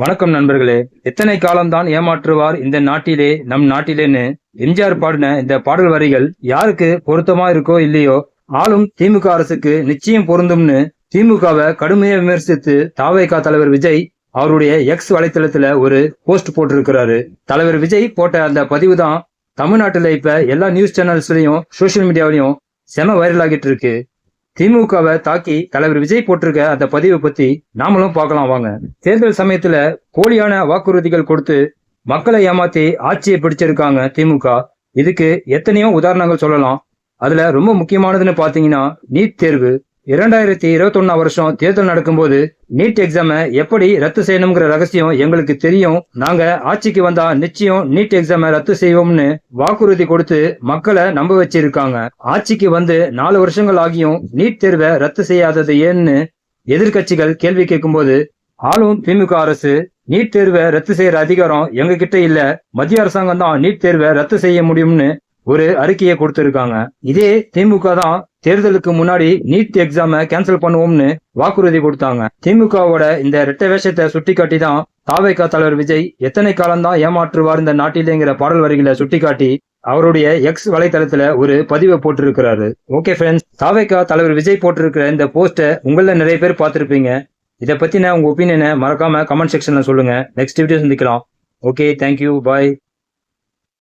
வணக்கம் நண்பர்களே. எத்தனை காலம்தான் ஏமாற்றுவார் இந்த நாட்டிலே நம் நாட்டிலேன்னு எம்ஜிஆர் பாடின இந்த பாடல் வரிகள் யாருக்கு பொருத்தமா இருக்கோ இல்லையோ ஆளும் திமுக அரசுக்கு நிச்சயம் பொருந்தும்னு திமுகவை கடுமையை விமர்சித்து தாவேகா தலைவர் விஜய் அவருடைய எக்ஸ் வலைத்தளத்துல ஒரு போஸ்ட் போட்டிருக்கிறாரு. தலைவர் விஜய் போட்ட அந்த பதிவு தான் தமிழ்நாட்டுல இப்ப எல்லா நியூஸ் சேனல்ஸ்லயும் சோசியல் மீடியாவிலையும் செம வைரல் ஆகிட்டு இருக்கு. திமுகவை தாக்கி தலைவர் விஜய் போட்டிருக்க அந்த பதிவை பத்தி நாமளும் பார்க்கலாம் வாங்க. தேர்தல் சமயத்துல போலியான வாக்குறுதிகள் கொடுத்து மக்களை ஏமாத்தி ஆட்சியை பிடிச்சிருக்காங்க திமுக. இதுக்கு எத்தனையோ உதாரணங்கள் சொல்லலாம். அதுல ரொம்ப முக்கியமானதுன்னு பாத்தீங்கன்னா நீட் தேர்வு. இரண்டாயிரத்தி இருபத்தொன்னா வருஷம் தேர்தல் நடக்கும்போது நீட் எக்ஸாமை எப்படி ரத்து செய்யணுங்கிற ரகசியம் எங்களுக்கு தெரியும். நாங்க ஆட்சிக்கு வந்தா நிச்சயம் நீட் எக்ஸாமை ரத்து செய்வோம்னு வாக்குறுதி கொடுத்து மக்களை நம்ப வச்சிருக்காங்க. ஆட்சிக்கு வந்து நாலு வருஷங்கள் ஆகியும் நீட் தேர்வை ரத்து செய்யாதது ஏன்னு எதிர்க்கட்சிகள் கேள்வி கேட்கும்போது ஆளும் திமுக அரசு நீட் தேர்வை ரத்து செய்யற அதிகாரம் எங்க கிட்ட இல்ல. மத்திய அரசாங்கம் தான் நீட் தேர்வை ரத்து செய்ய முடியும்னு ஒரு அறிக்கையை கொடுத்திருக்காங்க. இதே திமுக தான் தேர்தலுக்கு முன்னாடி நீட் எக்ஸாம கேன்சல் பண்ணுவோம்னு வாக்குறுதி கொடுத்தாங்க. திமுகவோட இந்த ரெட்ட வேஷத்தை சுட்டிக்காட்டி தான் தாவேகா தலைவர் விஜய் எத்தனை காலம்தான் ஏமாற்றுவார் இந்த நாட்டிலேங்கிற பாடல் வரிகளை சுட்டிக்காட்டி அவருடைய எக்ஸ் வலைத்தளத்துல ஒரு பதிவை போட்டிருக்கிறாரு. ஓகே ஃப்ரெண்ட்ஸ் தாவேகா தலைவர் விஜய் போட்டிருக்கிற இந்த போஸ்ட்டை உங்கள நிறைய பேர் பார்த்துருப்பீங்க. இதை பத்தின உங்க ஒப்பீனியனை மறக்காம கமெண்ட் செக்ஷன்ல சொல்லுங்க. நெக்ஸ்ட் வீடியோ சந்திக்கலாம். Okay thank you bye